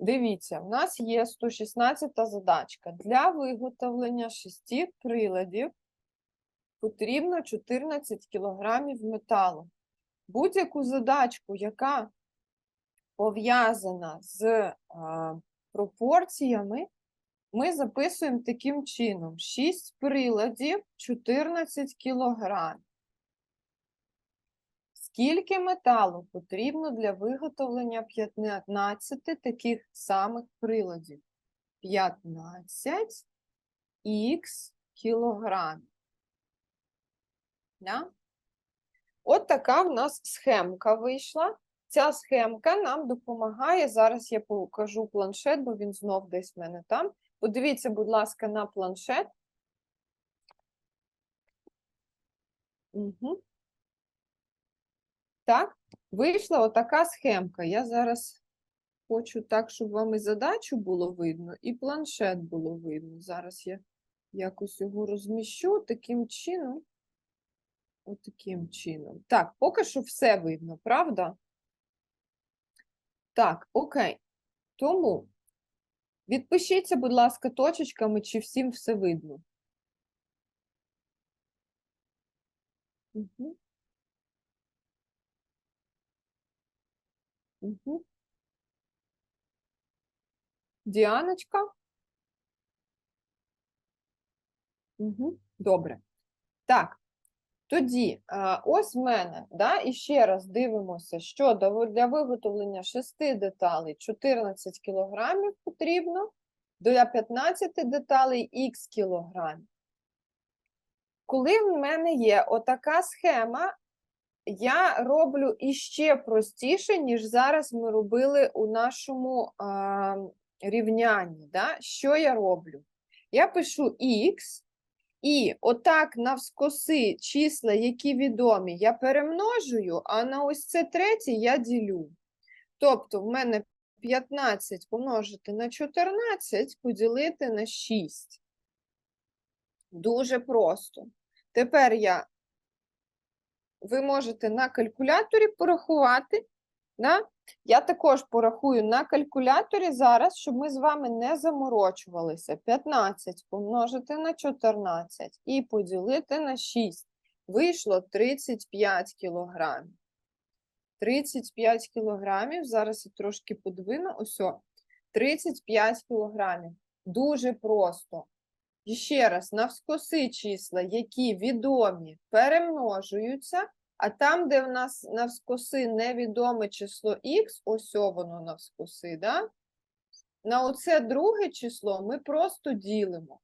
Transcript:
Дивіться, в нас є 116 задачка. Для виготовлення шести приладів потрібно 14 кілограмів металу. Будь-яку задачку, яка пов'язана з а, пропорціями, ми записуємо таким чином: 6 приладів 14 кілограмів. Скільки металу потрібно для виготовлення 15 таких самих приладів? 15 х кілограмів. Да? От така в нас схемка вийшла. Ця схемка нам допомагає. Зараз я покажу планшет, бо він знов десь в мене там. Подивіться, будь ласка, на планшет. Угу. Так, вийшла отака схемка. Я зараз хочу так, щоб вам і задачу було видно, і планшет було видно. Зараз я якось його розміщу таким чином. Отаким чином. Так, поки що все видно, правда? Так, окей. Тому відпишіться, будь ласка, точечками, чи всім все видно. Угу. Угу. Діаночка? Угу. Добре. Так, тоді, ось в мене, да, і ще раз дивимося, що для виготовлення 6 деталей 14 кілограмів потрібно, для 15 деталей х кілограмів. Коли в мене є отака схема, я роблю іще простіше, ніж зараз ми робили у нашому а, рівнянні. Да? Що я роблю? Я пишу х, і отак навскоси числа, які відомі, я перемножую, а на ось це третє я ділю. Тобто в мене 15 помножити на 14 поділити на 6. Дуже просто. Тепер я ви можете на калькуляторі порахувати. Да? Я також порахую на калькуляторі зараз, щоб ми з вами не заморочувалися. 15 помножити на 14 і поділити на 6. Вийшло 35 кілограмів. 35 кілограмів. Зараз я трошки подвину. Ось. 35 кілограмів. Дуже просто. І ще раз, навскоси числа, які відомі, перемножуються, а там, де в нас навскоси невідоме число х, ось воно навскоси, да? на оце друге число ми просто ділимо.